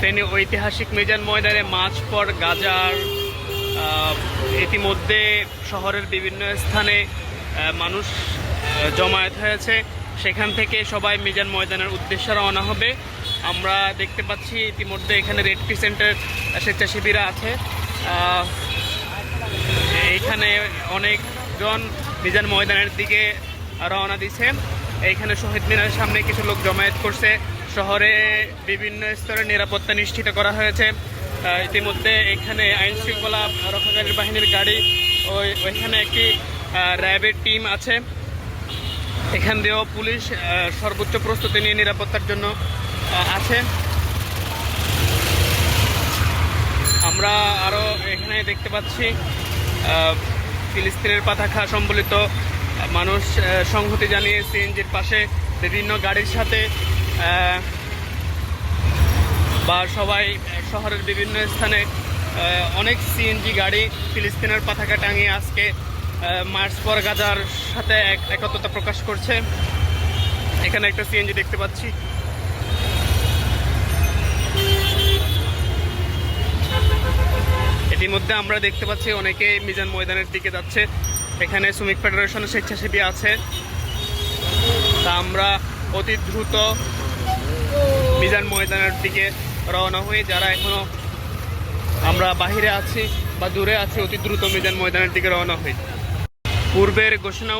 ফেনী ঐতিহাসিক মিজান ময়দানে মাছ পর গাজার ইতিমধ্যে শহরের বিভিন্ন স্থানে মানুষ জমায়েত হয়েছে। সেখান থেকে সবাই মিজান ময়দানের উদ্দেশ্যে রওনা হবে। আমরা দেখতে পাচ্ছি ইতিমধ্যে এখানে রেড ক্রিসেন্টের স্বেচ্ছাসেবীরা আছে। আহ, এইখানে অনেকজন মিজান ময়দানের দিকে রওনা দিছে। এইখানে শহীদ মিনারের সামনে কিছু লোক জমায়েত করছে। শহরে বিভিন্ন স্তরের নিরাপত্তা নিশ্চিত করা হয়েছে। ইতিমধ্যে এখানে আইন শৃঙ্খলা রক্ষাকারী বাহিনীর গাড়ি, ওই ওইখানে একটি র্যাবের টিম আছে। এখান দিয়েও পুলিশ সর্বোচ্চ প্রস্তুতি নিয়ে নিরাপত্তার জন্য আছে। আমরা আরও এখানে দেখতে পাচ্ছি ফিলিস্তিনের পতাকা সম্বলিত মানুষ সংহতি জানিয়ে সিএনজির পাশে বিভিন্ন গাড়ির সাথে বা সবাই শহরের বিভিন্ন স্থানে অনেক সিএনজি গাড়ি ফিলিস্তিনের পতাকা টাঙিয়ে আজকে মার্চ পর গাজার সাথে এক- একত্রতা প্রকাশ করছে। এখানে একটা সিএনজি দেখতে পাচ্ছি। ইতিমধ্যে আমরা দেখতে পাচ্ছি অনেকে মিজান ময়দানের দিকে যাচ্ছে। এখানে শ্রমিক ফেডারেশনের স্বেচ্ছাসেবী আছে। তা আমরা অতি দ্রুত মিজান ময়দানের দিকে রওনা হয়ে যারা এখনও আমরা বাহিরে আছি বা দূরে আছি, অতি দ্রুত মিজান ময়দানের দিকে রওনা হই। পূর্বের ঘোষণা